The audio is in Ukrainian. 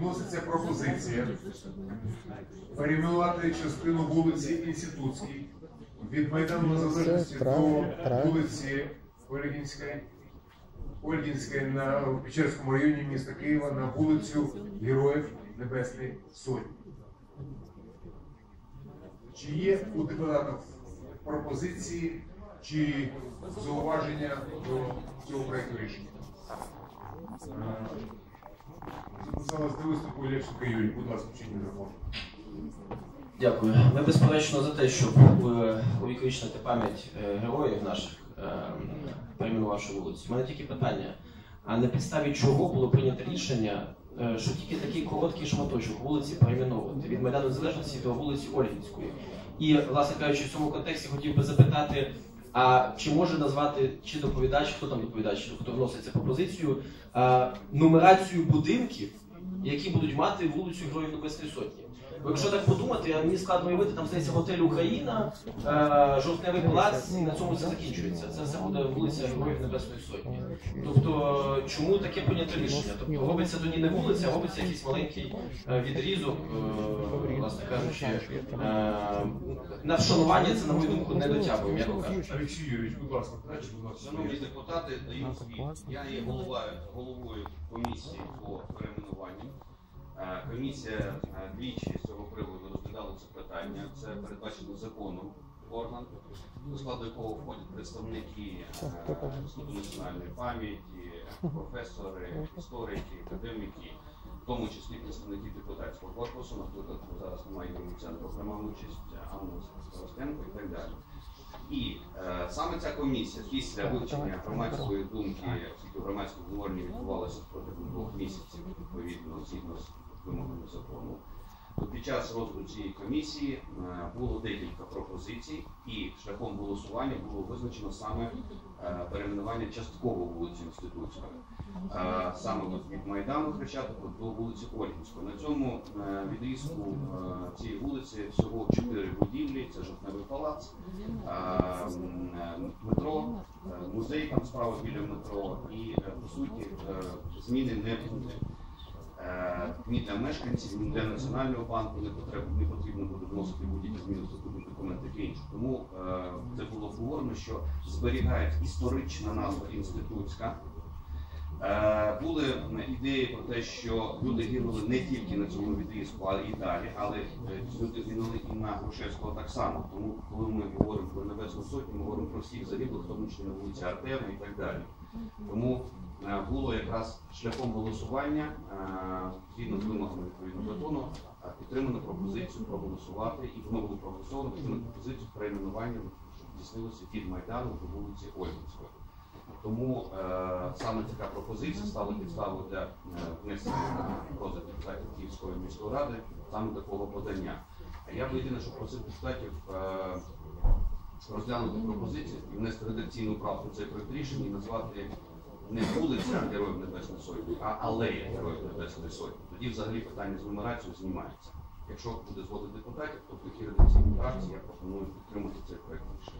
вноситься пропозиція перейменувати частину вулиці Інститутській від Майдану Незалежності до вулиці Ольгінської, Ольгінської на в Печерському районі міста Києва на вулицю Героїв Небесної Сотні. Чи є у депутатів пропозиції чи зауваження до цього проекту рішення? Е, Записалась до виступу Левченка Юрій, будь ласка, вчиніть мікрофон. Дякую. Ми безперечно за те, щоб е, увіковічнити пам'ять е, героїв наших, е, перейменувавши вулицю. У мене тільки питання: а на підставі чого було прийнято рішення, що тільки такий короткий шматочок вулиці перейменовувати від Майдану Незалежності до вулиці Ольгінської? І, власне кажучи, в цьому контексті хотів би запитати. А чи може назвати чи доповідач, хто там доповідач, хто вносить цю пропозицію, нумерацію будинків, які будуть мати вулицю Героїв Небесної Сотні? Бо якщо так подумати, мені складно уявити, там здається готель Україна, е, жовтневий палац, і на цьому все закінчується. Це все буде вулиця Героїв Небесної Сотні. Тобто, чому таке прийнято рішення? Тобто робиться тоді не вулиця, а робиться якийсь маленький е, відрізок, е, власне кажучи, е, на вшанування це, на мою думку, не дотягує, м'яко кажучи. Олексій Юрійович, будь ласка, дайте, будь ласка. Шановні депутати, даю свій. Я є голова, головою комісії Комісія двічі з цього приводу розглядала це питання. Це передбачено законом орган, до складу якого входять представники Інституту національної пам'яті, професори, історики, академіки, в тому числі представники депутатського корпусу, наприклад, зараз немає центру, приймав участь Анна Ростенко і так далі. І е, саме ця комісія після вивчення громадської думки, оскільки громадське обговорення відбувалося протягом двох місяців, відповідно згідно з вимогами закону, то під час розгляду цієї комісії е, було декілька пропозицій, і шляхом голосування було визначено саме е, перейменування частково вулиці Інститутської, Е, саме від Майдану Хрещатику до вулиці Ольгінської. На цьому відрізку цієї вулиці всього чотири будівлі: це жовтневий палац, метро, музей там справа біля метро, і по суті зміни не буде. Е, Ні для мешканців, ні для Національного банку не потрібно, не потрібно буде вносити будь-які зміни в статутні документи таке інше. Тому е, це було говорено, що зберігають історична назва інститутська. Е, Були ідеї про те, що люди гинули не тільки на цьому відрізку, але і далі. Але е, люди гинули і на Грушевського так само. Тому, коли ми говоримо про Небесну Сотню, ми говоримо про всіх загиблих, тому числі на вулиці Артема і так далі. Тому е, було якраз шляхом голосування, е, згідно з вимогами відповідно закону, е, підтримано пропозицію проголосувати, і воно було проголосовано пропозицію перейменування, щоб здійснилося від Майдану до вулиці Ольгінської. Тому е, саме така пропозиція стала підставою для е, внесення на розгляд депутатів Київської міської ради саме такого подання. А я б єдине, що просив депутатів е, розглянути пропозицію і внести редакційну правку цей проект рішення і назвати не вулиця Героїв Небесної Сотні, а алея Героїв Небесної Сотні. Тоді взагалі питання з нумерацією знімається. Якщо буде згода депутатів, то в такій редакційній фракції я пропоную підтримати цей проект рішення.